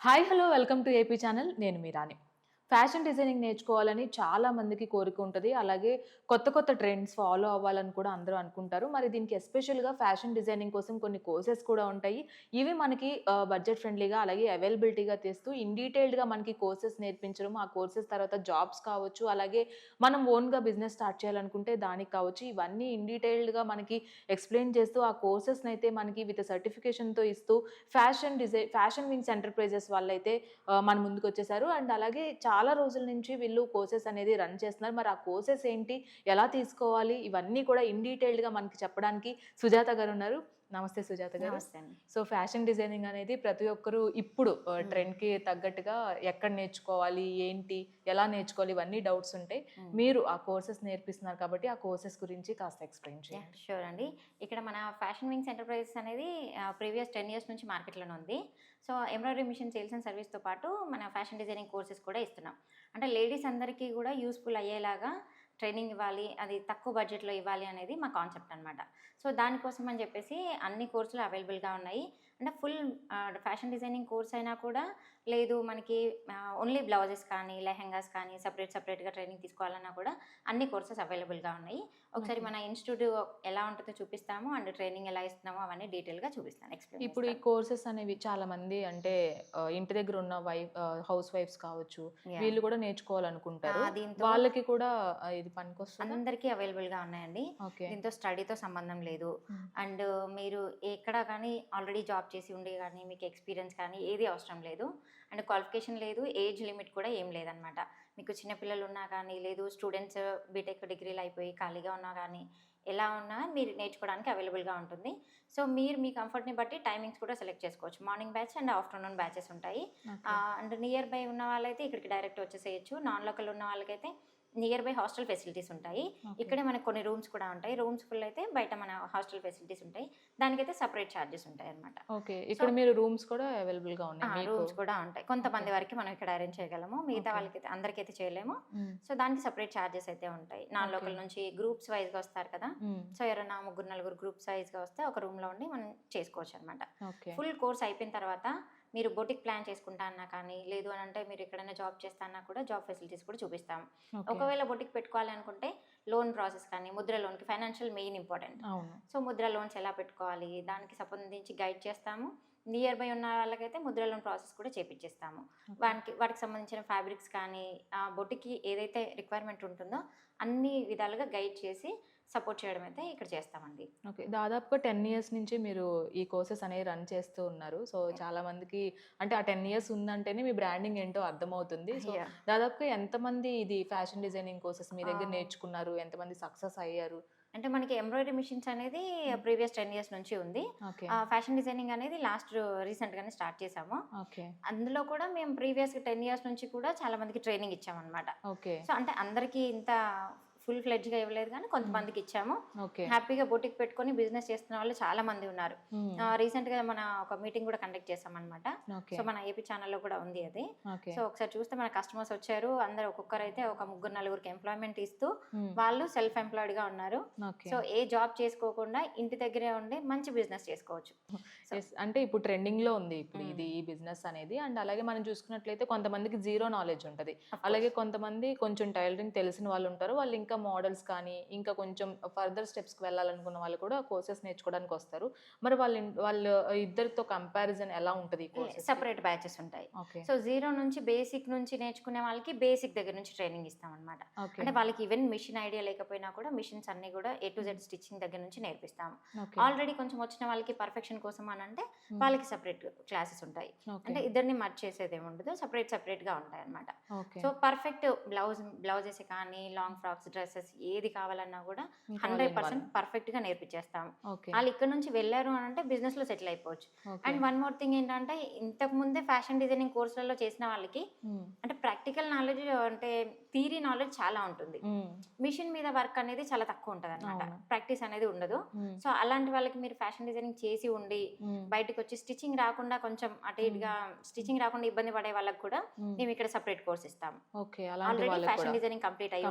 Hi hello welcome to AP channel. నేను మీ రాణి. Fashion designing నేర్చుకోవాలని చాలా మందికి కోరిక ఉంటుంది. అలాగే కొత్త కొత్త ట్రెండ్స్ ఫాలో అవ్వాలని కూడా అందరూ అనుకుంటారు. మరి దీనికి ఎస్పెషల్గా ఫ్యాషన్ డిజైనింగ్ కోసం కొన్ని కోర్సెస్ కూడా ఉంటాయి. ఇవి మనకి బడ్జెట్ ఫ్రెండ్లీగా అలాగే అవైలబిలిటీగా తెస్తూ ఇన్ డీటెయిల్డ్గా మనకి కోర్సెస్ నేర్పించడం ఆ కోర్సెస్ తర్వాత జాబ్స్ కావచ్చు అలాగే మనం ఓన్గా బిజినెస్ స్టార్ట్ చేయాలనుకుంటే దానికి కావచ్చు. ఇవన్నీ ఇన్ డీటెయిల్డ్గా మనకి ఎక్స్ప్లెయిన్ చేస్తూ ఆ కోర్సెస్ని అయితే మనకి విత్ సర్టిఫికేషన్తో ఇస్తూ fashion design fashion wings enterprises వాళ్ళైతే అయితే మన ముందుకు వచ్చేసారు. అండ్ అలాగే చాలా చాలా రోజుల నుంచి వీళ్ళు కోర్సెస్ అనేది రన్ చేస్తున్నారు. మరి ఆ కోర్సెస్ ఏంటి? ఎలా తీసుకోవాలి? ఇవన్నీ కూడా ఇన్ డీటెయిల్డ్గా మనకి చెప్పడానికి సుజాత గారు ఉన్నారు. నమస్తే సుజాత గారు. సో ఫ్యాషన్ డిజైనింగ్ అనేది ప్రతి ఒక్కరు ఇప్పుడు ట్రెండ్కి తగ్గట్టుగా ఎక్కడ నేర్చుకోవాలి ఏంటి ఎలా నేర్చుకోవాలి ఇవన్నీ డౌట్స్ ఉంటాయి మీరు ఆ కోర్సెస్ నేర్పిస్తున్నారు కాబట్టి ఆ కోర్సెస్ గురించి కాస్త ఎక్స్ప్లెయిన్ చేయండి. షూర్ అండి. ఇక్కడ మన ఫ్యాషన్ వింగ్స్ ఎంటర్ప్రైజెస్ అనేది ప్రీవియస్ టెన్ ఇయర్స్ నుంచి మార్కెట్లోనే ఉంది. So embroidery machine sales and సర్వీస్తో పాటు మన ఫ్యాషన్ డిజైనింగ్ కోర్సెస్ కూడా ఇస్తున్నాం. అంటే లేడీస్ అందరికీ కూడా యూస్ఫుల్ అయ్యేలాగా ట్రైనింగ్ ఇవ్వాలి అది తక్కువ బడ్జెట్లో ఇవ్వాలి అనేది మా కాన్సెప్ట్ అనమాట సో దానికోసం అని చెప్పేసి అన్ని కోర్సులు అవైలబుల్గా ఉన్నాయి. అంటే ఫుల్ ఫ్యాషన్ డిజైనింగ్ కోర్స్ అయినా కూడా లేదు మనకి ఓన్లీ బ్లౌజెస్ కానీ లెహెంగాస్ కానీ సపరేట్ సపరేట్గా ట్రైనింగ్ తీసుకోవాలన్నా కూడా అన్ని కోర్సెస్ అవైలబుల్గా ఉన్నాయి. ఒకసారి మన ఇన్స్టిట్యూట్ ఎలా ఉంటుందో చూపిస్తాము అండ్ ట్రైనింగ్ ఎలా ఇస్తున్నామో అవన్నీ డీటెయిల్గా చూపిస్తాను ఎక్స్ప్లెయిన్ ఇప్పుడు ఈ కోర్సెస్ అనేవి చాలా మంది అంటే ఇంటి దగ్గర ఉన్న వైఫ్ హౌస్ వైఫ్స్ కావచ్చు. వీళ్ళు కూడా నేర్చుకోవాలనుకుంటారు. వాళ్ళకి కూడా ఇది పనికొస్తుంది? అందరికీ అవైలబుల్గా ఉన్నాయండి. ఓకే. దీంతో స్టడీతో సంబంధం లేదు. అండ్ మీరు ఎక్కడ కానీ ఆల్రెడీ జాబ్ చేసి ఉండే కానీ మీకు ఎక్స్పీరియన్స్ కానీ ఏది అవసరం లేదు. అండ్ క్వాలిఫికేషన్ లేదు ఏజ్ లిమిట్ కూడా ఏం లేదనమాట. మీకు చిన్నపిల్లలు ఉన్నా కానీ లేదు స్టూడెంట్స్ బీటెక్ డిగ్రీలు అయిపోయి ఖాళీగా ఉన్నా కానీ ఎలా ఉన్నా మీరు నేర్చుకోవడానికి అవైలబుల్గా ఉంటుంది. సో మీరు మీ కంఫర్ట్ని బట్టి టైమింగ్స్ కూడా సెలెక్ట్ చేసుకోవచ్చు. Morning batch and afternoon batches ఉంటాయి. అండ్ నియర్ బై ఉన్న వాళ్ళైతే ఇక్కడికి డైరెక్ట్ వచ్చేసేయచ్చు. నాన్ లోకల్ ఉన్న వాళ్ళకైతే నియర్ బై హాస్టల్ ఫెసిలిటీస్ ఉంటాయి. ఇక్కడే మనకు కొన్ని రూమ్స్ కూడా ఉంటాయి. రూమ్స్ ఫుల్ అయితే బయట మన హాస్టల్ ఫెసిలిటీస్ ఉంటాయి. దానికైతే సపరేట్ ఛార్జెస్ ఉంటాయి అనమాట ఓకే. ఇక్కడ మీరు రూమ్స్ కూడా అవైలబుల్గా ఉన్నాయి రూమ్స్ కూడా ఉంటాయి. కొంతమంది వరకు మనం ఇక్కడ అరేంజ్ చేయగలము. మిగతా వాళ్ళకి అందరికైతే చేయలేము. సో దానికి సపరేట్ ఛార్జెస్ అయితే ఉంటాయి. నాన్ లోకల్ నుంచి గ్రూప్స్ వైజ్గా వస్తారు కదా. సో ఎవరైనా ముగ్గురు నలుగురు గ్రూప్స్ వైజ్గా వస్తే ఒక రూమ్లో ఉండి మనం చేసుకోవచ్చు అనమాట ఫుల్ కోర్స్ అయిపోయిన తర్వాత మీరు బొటిక్ ప్లాన్ చేసుకుంటా అన్నా కానీ లేదు అని అంటే మీరు ఎక్కడైనా జాబ్ చేస్తా అన్నా కూడా జాబ్ ఫెసిలిటీస్ కూడా చూపిస్తాం. ఒకవేళ బొటిక్ పెట్టుకోవాలి అనుకుంటే లోన్ ప్రాసెస్ కానీ ముద్ర లోన్కి financial main important. So Mudra loans ఎలా పెట్టుకోవాలి దానికి సంబంధించి గైడ్ చేస్తాము. నియర్ బై ఉన్న వాళ్ళకైతే ముద్ర లోన్ ప్రాసెస్ కూడా చేపించేస్తాము వాటికి వాటికి సంబంధించిన ఫ్యాబ్రిక్స్ కానీ ఆ బొటికి ఏదైతే రిక్వైర్మెంట్ ఉంటుందో అన్ని విధాలుగా గైడ్ చేసి సపోర్ట్ చేయడం అయితే ఇక్కడ చేస్తామండి. ఓకే. దాదాపుగా టెన్ ఇయర్స్ నుంచి మీరు ఈ కోర్సెస్ అనేవి రన్ చేస్తూ ఉన్నారు. సో చాలా మందికి అంటే ఆ టెన్ ఇయర్స్ ఉందంటేనే మీ బ్రాండింగ్ ఏంటో అర్థమవుతుంది. సో. దాదాపుగా ఎంతమంది ఇది ఫ్యాషన్ డిజైనింగ్ కోర్సెస్ మీ దగ్గర నేర్చుకున్నారు? ఎంతమంది సక్సెస్ అయ్యారు? అంటే మనకి ఎంబ్రాయిడరీ మిషన్స్ అనేది ప్రీవియస్ టెన్ ఇయర్స్ నుంచి ఉంది. ఫ్యాషన్ డిజైనింగ్ అనేది లాస్ట్ రీసెంట్గానే స్టార్ట్ చేసాము ఓకే. అందులో కూడా మేము ప్రీవియస్ టెన్ ఇయర్స్ నుంచి కూడా చాలా మందికి ట్రైనింగ్ ఇచ్చామన్నమాట. సో అంటే అందరికీ ఇంత ఫుల్ ఫ్లెడ్జ్గా ఇవ్వలేదు కానీ కొంతమందికి ఇచ్చాము. హ్యాపీగా బొటిక్ పెట్టుకొని బిజినెస్ చేస్తున్న వాళ్ళు చాలా మంది ఉన్నారు. Hmm. రీసెంట్గా మన ఒక మీటింగ్ కూడా కండక్ట్ చేసాం అనమాట సో మన ఏపీ ఛానల్లో కూడా ఉంది అది. సో ఒకసారి చూస్తే మన కస్టమర్స్ వచ్చారు. అందరు ఒక్కొక్కరు అయితే ఒక ముగ్గురు నలుగురికి ఎంప్లాయ్మెంట్ ఇస్తూ. వాళ్ళు సెల్ఫ్ ఎంప్లాయిడ్గా ఉన్నారు సో ఏ జాబ్ చేసుకోకుండా ఇంటి దగ్గరే ఉండి మంచి బిజినెస్ చేసుకోవచ్చు. అంటే ఇప్పుడు ట్రెండింగ్లో ఉంది ఇప్పుడు ఇది ఈ బిజినెస్ అనేది. అండ్ అలాగే మనం చూసుకున్నట్లయితే కొంతమందికి జీరో నాలెడ్జ్ ఉంటది. అలాగే కొంతమంది కొంచెం టైలరింగ్ తెలిసిన వాళ్ళు ఉంటారు. వాళ్ళు ఇంకా మోడల్స్ కానీ ఇంకా కొంచెం ఫర్దర్ స్టెప్స్కి వెళ్ళాలనుకున్న వాళ్ళు కూడా కోర్సెస్ నేర్చుకోవడానికి వస్తారు. మరి వాళ్ళ వాళ్ళు ఇద్దరితో కంపారిజన్ ఎలా ఉంటది సెపరేట్ బ్యాచెస్ ఉంటాయి. సో జీరో నుంచి బేసిక్ నుంచి నేర్చుకునే వాళ్ళకి బేసిక్ దగ్గర నుంచి ట్రైనింగ్ ఇస్తాం అనమాట అంటే వాళ్ళకి ఈవెన్ మిషన్ ఐడియా లేకపోయినా కూడా మిషన్స్ అన్ని కూడా ఏ టు జెడ్ స్టిచ్చింగ్ దగ్గర నుంచి నేర్పిస్తాము ఓకే. ఆల్రెడీ కొంచెం వచ్చిన వాళ్ళకి పర్ఫెక్షన్ కోసం అని అంటే వాళ్ళకి సపరేట్ క్లాసెస్ ఉంటాయి. అంటే ఇద్దరిని మర్చ్ చేసేది ఏమి ఉండదు సపరేట్ సపరేట్గా ఉంటాయి అనమాట సో పర్ఫెక్ట్ బ్లౌజ్ బ్లౌజెస్ కానీ లాంగ్ ఫ్రాక్స్ డ్రెస్సెస్ ఏది కావాలన్నా కూడా హండ్రెడ్ పర్సెంట్ పర్ఫెక్ట్గా నేర్పించేస్తాం వాళ్ళు ఇక్కడ నుంచి వెళ్ళారు అని అంటే బిజినెస్లో సెటిల్ అయిపోవచ్చు. అండ్ వన్ మోర్ థింగ్ ఏంటంటే ఇంతకు ముందే ఫ్యాషన్ డిజైనింగ్ కోర్సులలో చేసిన వాళ్ళకి. అంటే ప్రాక్టికల్ నాలెడ్జ్ అంటే థీరీ నాలెడ్జ్ చాలా ఉంటుంది. మిషన్ మీద వర్క్ అనేది చాలా తక్కువ ఉంటుంది అనమాట. ప్రాక్టీస్ అనేది ఉండదు. సో అలాంటి వాళ్ళకి మీరు ఫ్యాషన్ డిజైనింగ్ చేసి ఉండి. బయటకు వచ్చి స్టిచ్చింగ్ రాకుండా కొంచెం అటు ఇటుగా స్టిచ్చింగ్ రాకుండా ఇబ్బంది పడే వాళ్ళకి కూడా మ్మ్. ఇక్కడ సపరేట్ కోర్స్ ఇస్తాం ఆల్రెడీ ఫ్యాషన్ డిజైనింగ్ కంప్లీట్ అయ్యి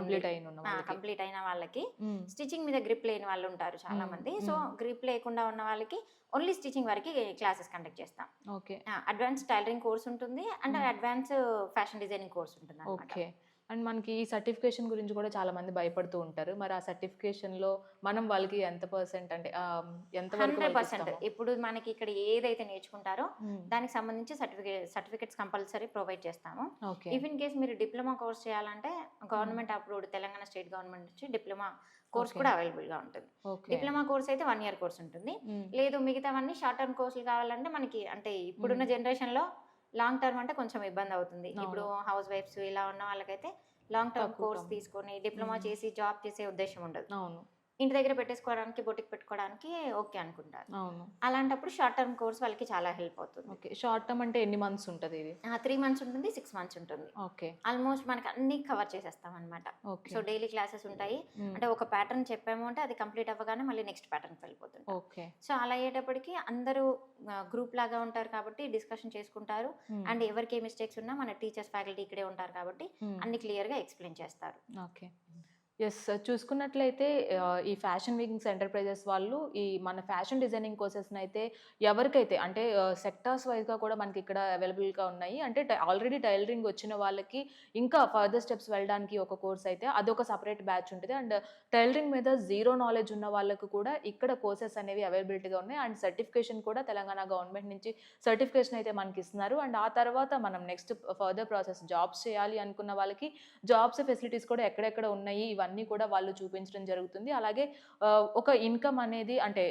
కంప్లీట్. అయిన వాళ్ళకి. స్టిచ్చింగ్ మీద గ్రిప్ లేని వాళ్ళు ఉంటారు చాలా. మంది సో. గ్రిప్ లేకుండా ఉన్న వాళ్ళకి ఓన్లీ స్టిచ్చింగ్ వరకు క్లాసెస్ కండక్ట్ చేస్తాం ఓకే అడ్వాన్స్ టైలరింగ్ కోర్స్ ఉంటుంది and. Advance fashion designing course ఉంటుంది. ఓకే అండ్ మనకి ఈ సర్టిఫికేషన్ గురించి కూడా చాలా మంది భయపడుతూ ఉంటారు మరి ఆ సర్టిఫికేషన్లో మనం వాళ్ళకి ఎంత పర్సెంట్ అంటే ఎంత హండ్రెడ్ పర్సెంట్? ఇప్పుడు మనకి ఇక్కడ ఏదైతే నేర్చుకుంటారో. దానికి సంబంధించి సర్టిఫికేట్ సర్టిఫికేట్స్ కంపల్సరీ ప్రొవైడ్ చేస్తాము ఇఫ్ ఇన్ కేస్ మీరు డిప్లొమా కోర్స్ చేయాలంటే government approved Telangana state government నుంచి డిప్లొమా కోర్స్. కూడా అవైలబుల్గా ఉంటుంది డిప్లొమా కోర్స్ అయితే వన్ ఇయర్ కోర్స్ ఉంటుంది. లేదు మిగతావన్నీ షార్ట్ టర్మ్ కోర్సులు కావాలంటే మనకి అంటే ఇప్పుడున్న మ్మ్. లాంగ్ టర్మ్ అంటే కొంచెం ఇబ్బంది అవుతుంది. ఇప్పుడు హౌస్ వైఫ్స్ ఇలా ఉన్న వాళ్ళకైతే లాంగ్ టర్మ్ కోర్స్. తీసుకొని డిప్లొమా. చేసి జాబ్ చేసే ఉద్దేశం ఉండదు అవును ఇంటి దగ్గర పెట్టేసుకోవడానికి బొటిక్ పెట్టుకోవడానికి ఓకే అనుకుంటారు. అవును. అలాంటప్పుడు షార్ట్ టర్మ్ కోర్స్ వాళ్ళకి చాలా హెల్ప్ అవుతుంది. ఓకే. షార్ట్ టర్మ్ అంటే ఎన్ని మంత్స్ ఉంటుంది ఇది? త్రీ మంత్స్ ఉంటుంది సిక్స్ మంత్స్ ఉంటుంది. ఓకే. ఆల్మోస్ట్ మనకి అన్ని కవర్ చేసేస్తాం అనమాట సో డైలీ క్లాసెస్ ఉంటాయి. అంటే ఒక ప్యాటర్న్ చెప్పాము అంటే అది కంప్లీట్ అవ్వగానే మళ్ళీ నెక్స్ట్ ప్యాటర్న్కి వెళ్ళిపోతుంది ఓకే. సో అలా అయ్యేటప్పటికి అందరూ గ్రూప్ లాగా ఉంటారు కాబట్టి డిస్కషన్ చేసుకుంటారు. అండ్ ఎవరికి ఏ మిస్టేక్స్ ఉన్నా మన టీచర్స్ ఫ్యాకల్టీ ఇక్కడే ఉంటారు కాబట్టి. అన్ని క్లియర్గా ఎక్స్ప్లెయిన్ చేస్తారు. ఓకే. ఎస్ చూసుకున్నట్లయితే ఈ ఫ్యాషన్ వీకింగ్స్ ఎంటర్ప్రైజెస్ వాళ్ళు ఈ మన ఫ్యాషన్ డిజైనింగ్ కోర్సెస్ని అయితే ఎవరికైతే అంటే సెక్టార్స్ వైజ్గా కూడా మనకి ఇక్కడ అవైలబుల్గా ఉన్నాయి. అంటే ఆల్రెడీ టైలరింగ్ వచ్చిన వాళ్ళకి ఇంకా ఫర్దర్ స్టెప్స్ వెళ్ళడానికి ఒక కోర్స్ అయితే అదొక సపరేట్ బ్యాచ్ ఉంటుంది. అండ్ టైలరింగ్ మీద జీరో నాలెడ్జ్ ఉన్న వాళ్ళకు కూడా ఇక్కడ కోర్సెస్ అనేవి అవైలబిలిటీగా ఉన్నాయి. అండ్ సర్టిఫికేషన్ కూడా తెలంగాణ గవర్నమెంట్ నుంచి సర్టిఫికేషన్ అయితే మనకి ఇస్తున్నారు అండ్ ఆ తర్వాత మనం నెక్స్ట్ ఫర్దర్ ప్రాసెస్ జాబ్స్ చేయాలి అనుకున్న వాళ్ళకి జాబ్స్ ఫెసిలిటీస్ కూడా ఎక్కడెక్కడ ఉన్నాయి? ఇవన్నీ కూడా వాళ్ళు చూపించడం జరుగుతుంది. అలాగే ఒక ఇన్కమ్ అనేది అంటే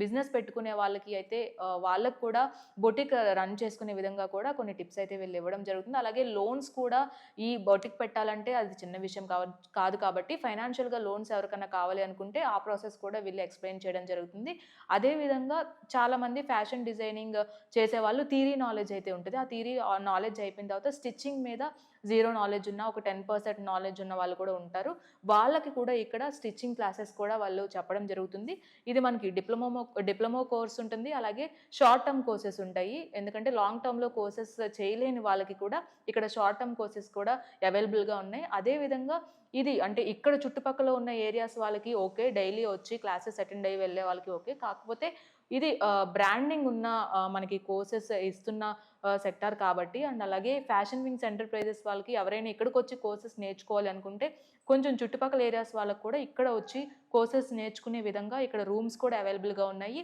బిజినెస్ పెట్టుకునే వాళ్ళకి అయితే వాళ్ళకు కూడా బొటిక్ రన్ చేసుకునే విధంగా కూడా కొన్ని టిప్స్ అయితే వీళ్ళు ఇవ్వడం జరుగుతుంది. అలాగే లోన్స్ కూడా ఈ బొటిక్ పెట్టాలంటే అది చిన్న విషయం కావ కాదు కాబట్టి ఫైనాన్షియల్గా లోన్స్ ఎవరికైనా కావాలి అనుకుంటే ఆ ప్రాసెస్ కూడా వీళ్ళు ఎక్స్ప్లెయిన్ చేయడం జరుగుతుంది. అదేవిధంగా చాలామంది ఫ్యాషన్ డిజైనింగ్ చేసే వాళ్ళు థీరీ నాలెడ్జ్ అయితే ఉంటుంది. ఆ థీరీ నాలెడ్జ్ అయిపోయిన తర్వాత స్టిచ్చింగ్ మీద జీరో నాలెడ్జ్ ఉన్న ఒక టెన్ పర్సెంట్ నాలెడ్జ్ ఉన్న వాళ్ళు కూడా ఉంటారు. వాళ్ళకి కూడా ఇక్కడ స్టిచ్చింగ్ క్లాసెస్ కూడా వాళ్ళు చెప్పడం జరుగుతుంది. ఇది మనకి డిప్లొమో డిప్లొమో కోర్స్ ఉంటుంది. అలాగే షార్ట్ టర్మ్ కోర్సెస్ ఉంటాయి. ఎందుకంటే లాంగ్ టర్మ్లో కోర్సెస్ చేయలేని వాళ్ళకి కూడా ఇక్కడ షార్ట్ టర్మ్ కోర్సెస్ కూడా అవైలబుల్గా ఉన్నాయి. అదేవిధంగా ఇది అంటే ఇక్కడ చుట్టుపక్కల ఉన్న ఏరియాస్ వాళ్ళకి ఓకే. డైలీ వచ్చి క్లాసెస్ అటెండ్ అయ్యి వెళ్ళే వాళ్ళకి ఓకే. కాకపోతే ఇది బ్రాండింగ్ ఉన్న మనకి కోర్సెస్ ఇస్తున్న సెక్టార్ కాబట్టి అండ్ అలాగే ఫ్యాషన్ వింగ్స్ ఎంటర్ప్రైజెస్ వాళ్ళకి ఎవరైనా ఇక్కడికి వచ్చి కోర్సెస్ నేర్చుకోవాలి అనుకుంటే కొంచెం చుట్టుపక్కల ఏరియాస్ వాళ్ళకు కూడా ఇక్కడ వచ్చి కోర్సెస్ నేర్చుకునే విధంగా ఇక్కడ రూమ్స్ కూడా అవైలబుల్గా ఉన్నాయి.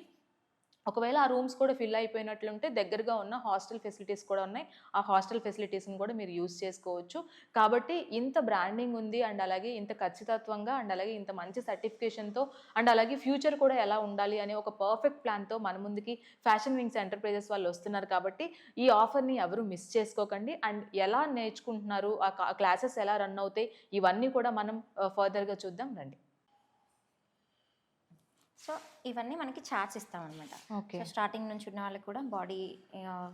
ఒకవేళ ఆ రూమ్స్ కూడా ఫిల్ అయిపోయినట్లుంటే దగ్గరగా ఉన్న హాస్టల్ ఫెసిలిటీస్ కూడా ఉన్నాయి. ఆ హాస్టల్ ఫెసిలిటీస్ని కూడా మీరు యూస్ చేసుకోవచ్చు. కాబట్టి ఇంత బ్రాండింగ్ ఉంది అండ్ అలాగే ఇంత ఖచ్చితత్వంగా అండ్ అలాగే ఇంత మంచి సర్టిఫికేషన్తో అండ్ అలాగే ఫ్యూచర్ కూడా ఎలా ఉండాలి అనే ఒక పర్ఫెక్ట్ ప్లాన్తో మన ముందుకి ఫ్యాషన్ వింగ్స్ ఎంటర్ప్రైజెస్ వాళ్ళు వస్తున్నారు కాబట్టి ఈ ఆఫర్ని ఎవరు మిస్ చేసుకోకండి. అండ్ ఎలా నేర్చుకుంటున్నారు? ఆ క్లాసెస్ ఎలా రన్ అవుతాయి? ఇవన్నీ కూడా మనం ఫర్దర్గా చూద్దాం. రండి. సో ఇవన్నీ మనకి చార్ట్స్ ఇస్తాం అనమాట సో స్టార్టింగ్ నుంచి ఉన్న వాళ్ళకి కూడా బాడీ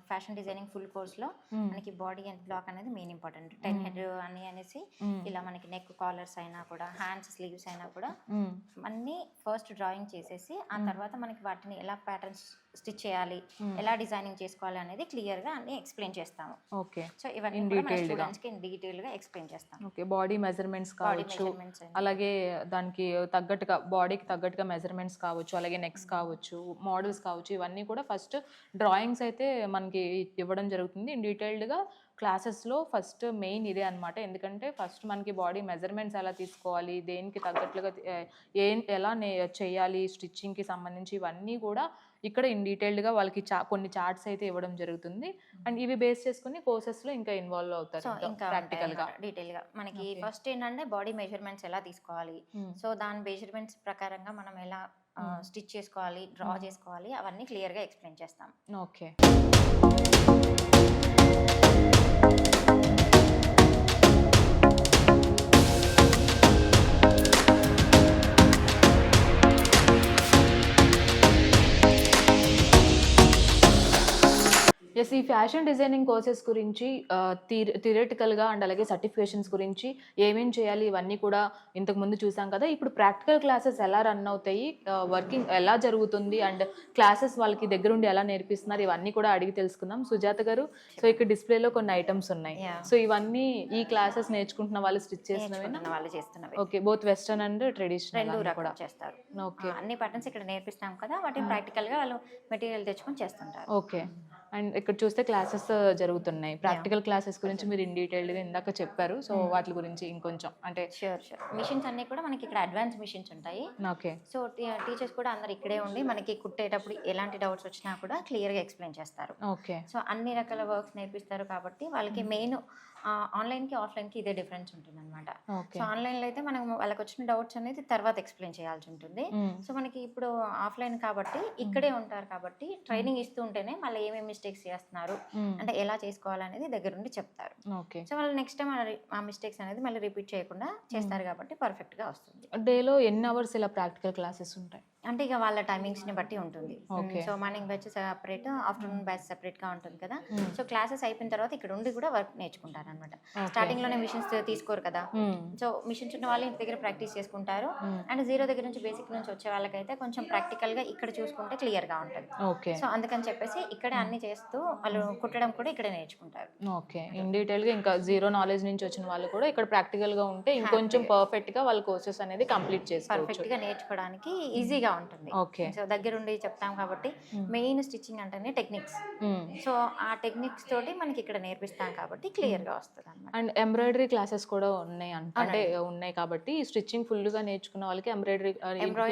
ఫ్యాషన్ డిజైనింగ్ ఫుల్ కోర్స్లో మనకి బాడీ అండ్ బ్లాక్ అనేది మెయిన్ ఇంపార్టెంట్ టెన్ హెడ్ అని అనేసి ఇలా మనకి నెక్ కాలర్స్ అయినా కూడా హ్యాండ్స్ స్లీవ్స్ అయినా కూడా అన్నీ ఫస్ట్ డ్రాయింగ్ చేసేసి ఆ. తర్వాత మనకి వాటిని ఎలా ప్యాటర్న్స్ స్టిచ్ చేయాలి ఎలా డిజైనింగ్ చేసుకోవాలి అనేది క్లియర్గా అన్ని ఎక్స్ప్లెయిన్ చేస్తాము. ఓకే. సో ఇవన్నీ కూడా మన detailed గా. ఎక్స్ప్లెయిన్ చేస్తాం ఓకే. బాడీ మెజర్మెంట్స్ కావచ్చు అలాగే దానికి తగ్గట్టుగా బాడీకి తగ్గట్టుగా మెజర్మెంట్స్ కావచ్చు అలాగే నెక్స్ కావచ్చు మోడల్స్ కావచ్చు ఇవన్నీ కూడా ఫస్ట్ డ్రాయింగ్స్ అయితే మనకి ఇవ్వడం జరుగుతుంది. ఇన్ డీటెయిల్డ్గా క్లాసెస్లో ఫస్ట్ మెయిన్ ఇదే అనమాట ఎందుకంటే ఫస్ట్ మనకి బాడీ మెజర్మెంట్స్ ఎలా తీసుకోవాలి దేనికి తగ్గట్లుగా ఏం ఎలా నే చేయాలి స్టిచ్చింగ్కి సంబంధించి ఇవన్నీ కూడా ఇక్కడ ఇన్ డీటెయిల్డ్గా వాళ్ళకి చా కొన్ని చార్ట్స్ అయితే ఇవ్వడం జరుగుతుంది. అండ్ ఇవి బేస్ చేసుకుని కోర్సెస్లో ఇంకా ఇన్వాల్వ్ అవుతారు ఇంకా ప్రాక్టికల్గా. డీటెయిల్గా. మనకి. ఫస్ట్ ఏంటంటే బాడీ మెజర్మెంట్స్ ఎలా తీసుకోవాలి? సో దాని మెజర్మెంట్స్ ప్రకారంగా మనం ఎలా. స్టిచ్ చేసుకోవాలి డ్రా. చేసుకోవాలి అవన్నీ క్లియర్గా ఎక్స్ప్లెయిన్ చేస్తాం. ఓకే. ఎస్ ఈ ఫ్యాషన్ డిజైనింగ్ కోర్సెస్ గురించి థియరటికల్గా అండ్ అలాగే సర్టిఫికేషన్స్ గురించి ఏమేం చేయాలి ఇవన్నీ కూడా ఇంతకు ముందు చూసాం కదా. ఇప్పుడు ప్రాక్టికల్ క్లాసెస్ ఎలా రన్ అవుతాయి? వర్కింగ్ ఎలా జరుగుతుంది? అండ్ క్లాసెస్ వాళ్ళకి దగ్గరుండి ఎలా నేర్పిస్తున్నారు? ఇవన్నీ కూడా అడిగి తెలుసుకుందాం. సుజాత గారు సో ఇక్కడ డిస్ప్లేలో కొన్ని ఐటమ్స్ ఉన్నాయి. సో ఇవన్నీ ఈ క్లాసెస్ నేర్చుకుంటున్న వాళ్ళు స్టిచ్ నేర్చుకుంటున్న వాళ్ళు చేస్తున్నవి. Okay both western and traditional రెండు కూడా. చేస్తారు. ఓకే అన్ని ప్యాటర్న్స్ ఇక్కడ నేర్పిస్తాం కదా. వాటిని ప్రాక్టికల్గా వాళ్ళు మెటీరియల్ తెచ్చుకొని చేస్తుంటారు. ఓకే అండ్ ఇక్కడ చూస్తే క్లాసెస్ జరుగుతున్నాయి. ప్రాక్టికల్ క్లాసెస్ గురించి మీరు ఇన్ డీటెయిల్డ్గా ఇందాక చెప్పారు. సో వాటి గురించి ఇంకొంచెం అంటే షూర్ షూర్ మిషన్స్ అన్ని కూడా మనకి ఇక్కడ అడ్వాన్స్ మిషన్స్ ఉంటాయి. ఓకే సో టీచర్స్ కూడా అందరు ఇక్కడే ఉండి మనకి కుట్టేటప్పుడు ఎలాంటి డౌట్స్ వచ్చినా కూడా క్లియర్గా ఎక్స్ప్లెయిన్ చేస్తారు. ఓకే సో అన్ని రకాల వర్క్స్ నేర్పిస్తారు కాబట్టి వాళ్ళకి మెయిన్ ఆన్లైన్కి ఆఫ్లైన్కి ఇదే డిఫరెన్స్ ఉంటుంది అనమాట సో ఆన్లైన్లో అయితే మనం వాళ్ళకి వచ్చిన డౌట్స్ అనేది తర్వాత ఎక్స్ప్లెయిన్ చేయాల్సి ఉంటుంది. సో మనకి ఇప్పుడు ఆఫ్లైన్ కాబట్టి ఇక్కడే ఉంటారు కాబట్టి ట్రైనింగ్ ఇస్తూ ఉంటేనే మళ్ళీ ఏమేమి మిస్టేక్స్ చేస్తున్నారు అంటే ఎలా చేసుకోవాలనేది దగ్గరుండి చెప్తారు. సో వాళ్ళు నెక్స్ట్ టైం ఆ మిస్టేక్స్ అనేది మళ్ళీ రిపీట్ చేయకుండా చేస్తారు కాబట్టి పర్ఫెక్ట్గా వస్తుంది. డేలో ఎన్ని అవర్స్ ఇలా ప్రాక్టికల్ క్లాసెస్ ఉంటాయి? అంటే ఇక వాళ్ళ టైమింగ్స్ని బట్టి ఉంటుంది. So morning batch separate afternoon batch సెపరేట్గా ఉంటుంది కదా. సో క్లాసెస్ అయిపోయిన తర్వాత ఇక్కడ ఉండి కూడా వర్క్ నేర్చుకుంటారు అనమాట Okay. స్టార్టింగ్లోనే మిషన్స్ తీసుకోరు కదా. సో మిషన్స్ ఉన్న వాళ్ళు ఇంటి దగ్గర ప్రాక్టీస్ చేసుకుంటారు. అండ్ జీరో దగ్గర నుంచి బేసిక్ నుంచి వచ్చే వాళ్ళకైతే కొంచెం ప్రాక్టికల్గా ఇక్కడ చూసుకుంటే క్లియర్గా ఉంటుంది. సో అందుకని చెప్పేసి ఇక్కడే అన్ని చేస్తూ వాళ్ళు కుట్టడం కూడా ఇక్కడే నేర్చుకుంటారు. ఓకే ఇన్ డీటెయిల్గా ఇంకా జీరో నాలెడ్జ్ నుంచి వచ్చిన వాళ్ళు కూడా ఇక్కడ ప్రాక్టికల్గా ఉంటే ఇంకొంచెం పర్ఫెక్ట్గా వాళ్ళ కోర్సెస్ అనేది కంప్లీట్ చేసుకోవచ్చు. పర్ఫెక్ట్గా నేర్చుకోవడానికి ఈజీగా ఉంటుంది సో దగ్గరుండి చెప్తాం కాబట్టి మెయిన్ స్టిచ్చింగ్ అంటేనే టెక్నిక్స్. సో ఆ టెక్నిక్స్ తోటి మనకి ఇక్కడ నేర్పిస్తాం కాబట్టి క్లియర్గా వస్తుంది అనమాట అండ్ ఎంబ్రాయిడరీ క్లాసెస్ కూడా ఉన్నాయి అంట. ఉన్నాయి కాబట్టి స్టిచ్చింగ్ ఫుల్గా నేర్చుకున్న వాళ్ళకి ఎంబ్రాయిడరీ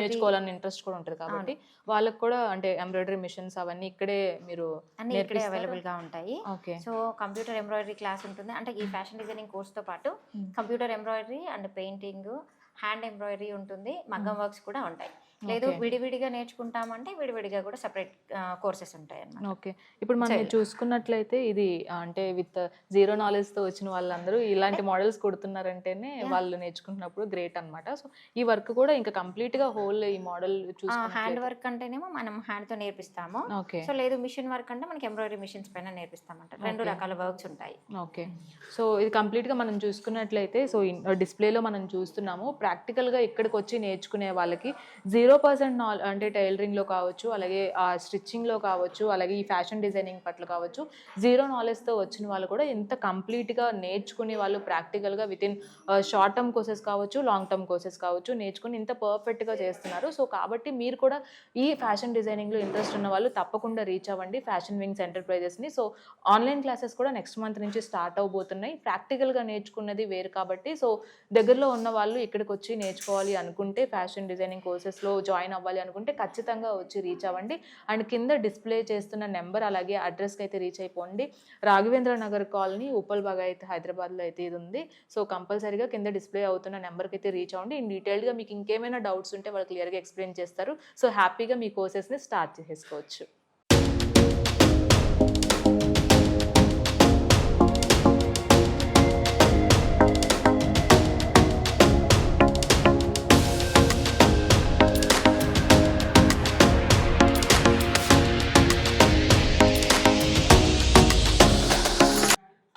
నేర్చుకోవాలని ఇంట్రెస్ట్ కూడా ఉంటుంది కాబట్టి వాళ్ళకి కూడా అంటే ఎంబ్రాయిడరీ మిషన్స్ అవన్నీ ఇక్కడే మీరు అన్ని ఇక్కడే అవైలబుల్గా ఉంటాయి. సో కంప్యూటర్ ఎంబ్రాయిడరీ క్లాస్ ఉంటుంది. అంటే ఈ ఫ్యాషన్ డిజైనింగ్ కోర్స్తో పాటు Hmm. Computer embroidery and painting hand embroidery ఉంటుంది. మగ్గం వర్క్స్ కూడా ఉంటాయి. లేదు. విడివిడిగా నేర్చుకుంటామంటే విడివిడిగా కూడా సపరేట్ కోర్సెస్ ఉంటాయి అన్నమాట ఓకే. ఇప్పుడు మనం చూసుకున్నట్లయితే ఇది అంటే విత్ జీరో నాలెడ్జ్తో వచ్చిన వాళ్ళందరూ ఇలాంటి మోడల్స్ కుడుతున్నారంటేనే వాళ్ళు నేర్చుకుంటున్నప్పుడు గ్రేట్ అన్నమాట. సో ఈ వర్క్ కూడా ఇంకా కంప్లీట్గా హోల్ ఈ మోడల్ హ్యాండ్ వర్క్ అంటేనేమో మనం హ్యాండ్తో నేర్పిస్తాము. ఓకే. సో లేదు మిషన్ వర్క్ అంటే మనకి ఎంబ్రాయిడరీ మిషన్స్ పైన నేర్పిస్తామంట. రెండు. రకాల వర్క్స్ ఉంటాయి. ఓకే. సో ఇది కంప్లీట్గా మనం చూసుకున్నట్లయితే సో డిస్ప్లేలో మనం చూస్తున్నాము ప్రాక్టికల్గా ఇక్కడికి వచ్చి నేర్చుకునే వాళ్ళకి జీరో పర్సెంట్ నాల్ అంటే టైలరింగ్లో కావచ్చు అలాగే ఆ స్టిచ్చింగ్లో కావచ్చు అలాగే ఈ ఫ్యాషన్ డిజైనింగ్ పట్ల కావచ్చు జీరో నాలెడ్జ్తో వచ్చిన వాళ్ళు కూడా ఎంత కంప్లీట్గా నేర్చుకునే వాళ్ళు ప్రాక్టికల్గా with in short term courses కావచ్చు లాంగ్ టర్మ్ కోర్సెస్ కావచ్చు నేర్చుకుని ఇంత పర్ఫెక్ట్గా చేస్తున్నారు. సో కాబట్టి మీరు కూడా ఈ ఫ్యాషన్ డిజైనింగ్లో ఇంట్రెస్ట్ ఉన్న వాళ్ళు తప్పకుండా రీచ్ అవ్వండి ఫ్యాషన్ వింగ్స్ ఎంటర్ప్రైజెస్ని. సో ఆన్లైన్ క్లాసెస్ కూడా నెక్స్ట్ మంత్ నుంచి స్టార్ట్ అవబోతున్నాయి. ప్రాక్టికల్గా నేర్చుకున్నది వేరు కాబట్టి సో దగ్గరలో ఉన్న వాళ్ళు ఇక్కడికి వచ్చి నేర్చుకోవాలి అనుకుంటే ఫ్యాషన్ డిజైనింగ్ కోర్సెస్లో జాయిన్ అవ్వాలి అనుకుంటే ఖచ్చితంగా వచ్చి రీచ్ అవ్వండి. అండ్ కింద డిస్ప్లే చేస్తున్న నెంబర్ అలాగే అడ్రస్కి అయితే రీచ్ అయిపోండి. రాఘవేంద్ర నగర్ కాలనీ ఉప్పల్ బాగా అయితే హైదరాబాద్లో అయితే ఇది ఉంది. సో కంపల్సరీగా కింద డిస్ప్లే అవుతున్న నెంబర్కి అయితే రీచ్ అవ్వండి. ఇన్ డీటెయిల్గా మీకు ఇంకేమైనా డౌట్స్ ఉంటే వాళ్ళు క్లియర్గా ఎక్స్ప్లెయిన్ చేస్తారు. సో హ్యాపీగా మీ కోర్సెస్ని స్టార్ట్ చేసుకోవచ్చు.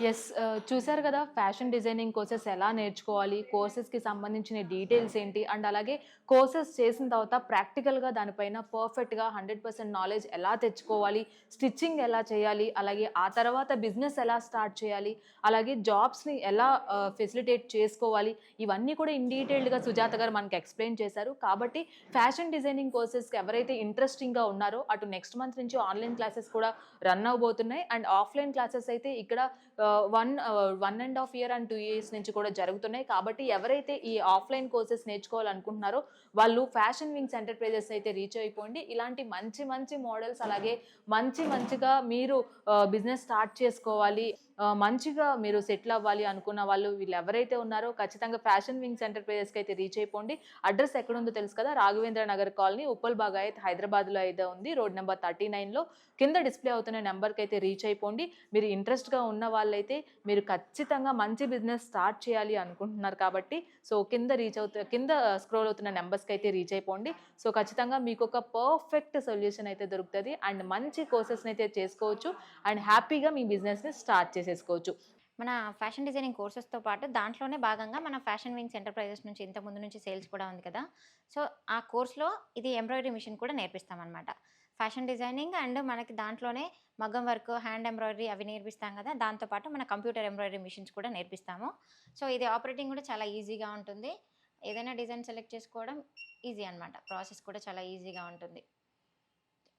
ఎస్ uh, చూసారు కదా ఫ్యాషన్ డిజైనింగ్ కోర్సెస్ ఎలా నేర్చుకోవాలి కోర్సెస్కి సంబంధించిన డీటెయిల్స్ ఏంటి అండ్ అలాగే కోర్సెస్ చేసిన తర్వాత ప్రాక్టికల్గా దానిపైన పర్ఫెక్ట్గా హండ్రెడ్ పర్సెంట్ నాలెడ్జ్ ఎలా తెచ్చుకోవాలి స్టిచ్చింగ్ ఎలా చేయాలి అలాగే ఆ తర్వాత బిజినెస్ ఎలా స్టార్ట్ చేయాలి అలాగే జాబ్స్ని ఎలా uh, ఫెసిలిటేట్ చేసుకోవాలి ఇవన్నీ కూడా ఇన్ డీటెయిల్డ్గా సుజాత గారు మనకి ఎక్స్ప్లెయిన్ చేశారు. కాబట్టి ఫ్యాషన్ డిజైనింగ్ కోర్సెస్కి ఎవరైతే ఇంట్రెస్టింగ్గా ఉన్నారో అటు నెక్స్ట్ మంత్ నుంచి ఆన్లైన్ క్లాసెస్ కూడా రన్ అవబోతున్నాయి అండ్ ఆఫ్లైన్ క్లాసెస్ అయితే ఇక్కడ one one and half year and two years నుంచి కూడా జరుగుతున్నాయి. కాబట్టి ఎవరైతే ఈ ఆఫ్లైన్ కోర్సెస్ నేర్చుకోవాలనుకుంటున్నారో వాళ్ళు ఫ్యాషన్ వింగ్స్ ఎంటర్ప్రైజెస్ అయితే రీచ్ అయిపోండి. ఇలాంటి మంచి మంచి మోడల్స్ అలాగే మంచి మంచిగా మీరు బిజినెస్ స్టార్ట్ చేసుకోవాలి మంచిగా మీరు సెటిల్ అవ్వాలి అనుకున్న వాళ్ళు వీళ్ళు ఎవరైతే ఉన్నారో ఖచ్చితంగా ఫ్యాషన్ వింగ్స్ ఎంటర్ప్రైజెస్కి అయితే రీచ్ అయిపోండి. అడ్రస్ ఎక్కడుందో తెలుసు కదా? రాఘవేంద్ర నగర్ కాలనీ ఉప్పల్ బాగాయత్ హైదరాబాద్లో అయితే ఉంది. రోడ్ నెంబర్ థర్టీ నైన్లో కింద డిస్ప్లే అవుతున్న నెంబర్కి అయితే రీచ్ అయిపోండి. మీరు ఇంట్రెస్ట్గా ఉన్న వాళ్ళు వాళ్ళైతే అయితే మీరు ఖచ్చితంగా మంచి బిజినెస్ స్టార్ట్ చేయాలి అనుకుంటున్నారు కాబట్టి సో కింద రీచ్ అవుతు కింద స్క్రోల్ అవుతున్న నెంబర్స్కి అయితే రీచ్ అయిపోండి. సో ఖచ్చితంగా మీకు ఒక పర్ఫెక్ట్ సొల్యూషన్ అయితే దొరుకుతుంది. అండ్ మంచి కోర్సెస్ని అయితే చేసుకోవచ్చు. అండ్ హ్యాపీగా మీ బిజినెస్ని స్టార్ట్ చేసేసుకోవచ్చు. మన ఫ్యాషన్ డిజైనింగ్ కోర్సెస్తో పాటు దాంట్లోనే భాగంగా మన ఫ్యాషన్ వింగ్స్ ఎంటర్ప్రైజెస్ నుంచి ఇంతకుముందు ముందు నుంచి సేల్స్ కూడా ఉంది కదా. సో ఆ కోర్స్లో ఇది ఎంబ్రాయిడరీ మిషన్ కూడా నేర్పిస్తామన్నమాట. ఫ్యాషన్ డిజైనింగ్ అండ్ మనకి దాంట్లోనే మగ్గం వర్క్ హ్యాండ్ ఎంబ్రాయిడరీ అవి నేర్పిస్తాం కదా దాంతోపాటు మన కంప్యూటర్ ఎంబ్రాయిడరీ మిషన్స్ కూడా నేర్పిస్తాము. సో ఇది ఆపరేటింగ్ కూడా చాలా ఈజీగా ఉంటుంది. ఏదైనా డిజైన్ సెలెక్ట్ చేసుకోవడం ఈజీ అనమాట ప్రాసెస్ కూడా చాలా ఈజీగా ఉంటుంది.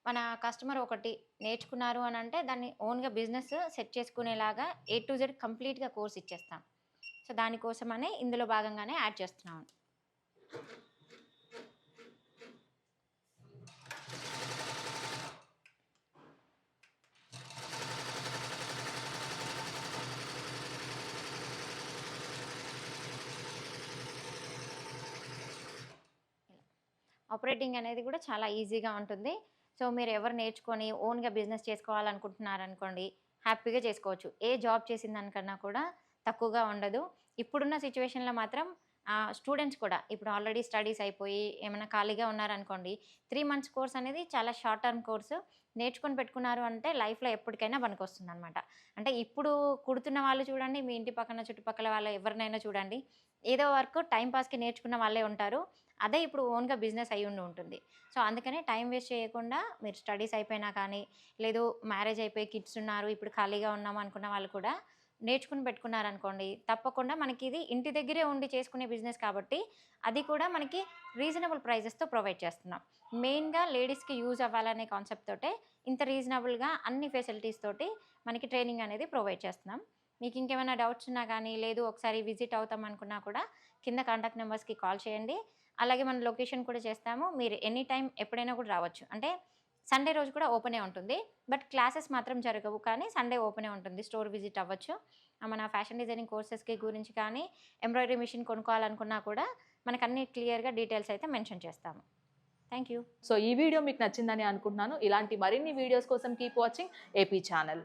మన కస్టమర్ ఒకటి నేర్చుకున్నారు అని అంటే దాన్ని ఓన్గా బిజినెస్ సెట్ చేసుకునేలాగా ఏ టు జెడ్ కంప్లీట్గా కోర్స్ ఇచ్చేస్తాం. సో దానికోసమనే ఇందులో భాగంగానే యాడ్ చేస్తున్నాం. ఆపరేటింగ్ అనేది కూడా చాలా ఈజీగా ఉంటుంది. సో మీరు ఎవరు నేర్చుకొని ఓన్గా బిజినెస్ చేసుకోవాలనుకుంటున్నారనుకోండి హ్యాపీగా చేసుకోవచ్చు. ఏ జాబ్ చేసిన దానికన్నా కూడా తక్కువగా ఉండదు. ఇప్పుడున్న సిచ్యువేషన్లో మాత్రం స్టూడెంట్స్ కూడా ఇప్పుడు ఆల్రెడీ స్టడీస్ అయిపోయి ఏమైనా ఖాళీగా ఉన్నారనుకోండి త్రీ మంత్స్ కోర్స్ అనేది చాలా షార్ట్ టర్మ్ కోర్సు. నేర్చుకొని పెట్టుకున్నారు అంటే లైఫ్లో ఎప్పటికైనా పనికొస్తుంది అనమాట అంటే ఇప్పుడు కుడుతున్న వాళ్ళు చూడండి మీ ఇంటి పక్కన చుట్టుపక్కల వాళ్ళ ఎవరినైనా చూడండి ఏదో వర్క్ టైంపాస్కి నేర్చుకున్న వాళ్ళే ఉంటారు. అదే ఇప్పుడు ఓన్గా బిజినెస్ అయి ఉండి ఉంటుంది. సో అందుకనే టైం వేస్ట్ చేయకుండా మీరు స్టడీస్ అయిపోయినా కానీ లేదు మ్యారేజ్ అయిపోయి కిడ్స్ ఉన్నారు ఇప్పుడు ఖాళీగా ఉన్నాం అనుకున్న వాళ్ళు కూడా నేర్చుకుని పెట్టుకున్నారనుకోండి తప్పకుండా మనకి ఇది ఇంటి దగ్గరే ఉండి చేసుకునే బిజినెస్ కాబట్టి అది కూడా మనకి రీజనబుల్ ప్రైజెస్తో ప్రొవైడ్ చేస్తున్నాం. మెయిన్గా లేడీస్కి యూజ్ అవ్వాలనే కాన్సెప్ట్ తోటే ఇంత రీజనబుల్గా అన్ని ఫెసిలిటీస్ తోటి మనకి ట్రైనింగ్ అనేది ప్రొవైడ్ చేస్తున్నాం. మీకు ఇంకేమైనా డౌట్స్ ఉన్నా కానీ లేదు ఒకసారి విజిట్ అవుతాం అనుకున్నా కూడా కింద కాంటాక్ట్ నెంబర్స్కి కాల్ చేయండి. అలాగే మన లొకేషన్ కూడా చేస్తాము. మీరు ఎనీ టైం ఎప్పుడైనా కూడా రావచ్చు. అంటే సండే రోజు కూడా ఓపెనే ఉంటుంది. బట్ క్లాసెస్ మాత్రం జరగవు కానీ సండే ఓపెనే ఉంటుంది. స్టోర్ విజిట్ అవ్వచ్చు. మన ఫ్యాషన్ డిజైనింగ్ కోర్సెస్కి గురించి కానీ ఎంబ్రాయిడరీ మిషన్ కొనుక్కోవాలనుకున్నా కూడా మనకు అన్ని క్లియర్గా డీటెయిల్స్ అయితే మెన్షన్ చేస్తాము. Thank you. సో ఈ వీడియో మీకు నచ్చిందని అనుకుంటున్నాను. ఇలాంటి మరిన్ని వీడియోస్ కోసం కీప్ వాచింగ్ ఏపీ ఛానల్.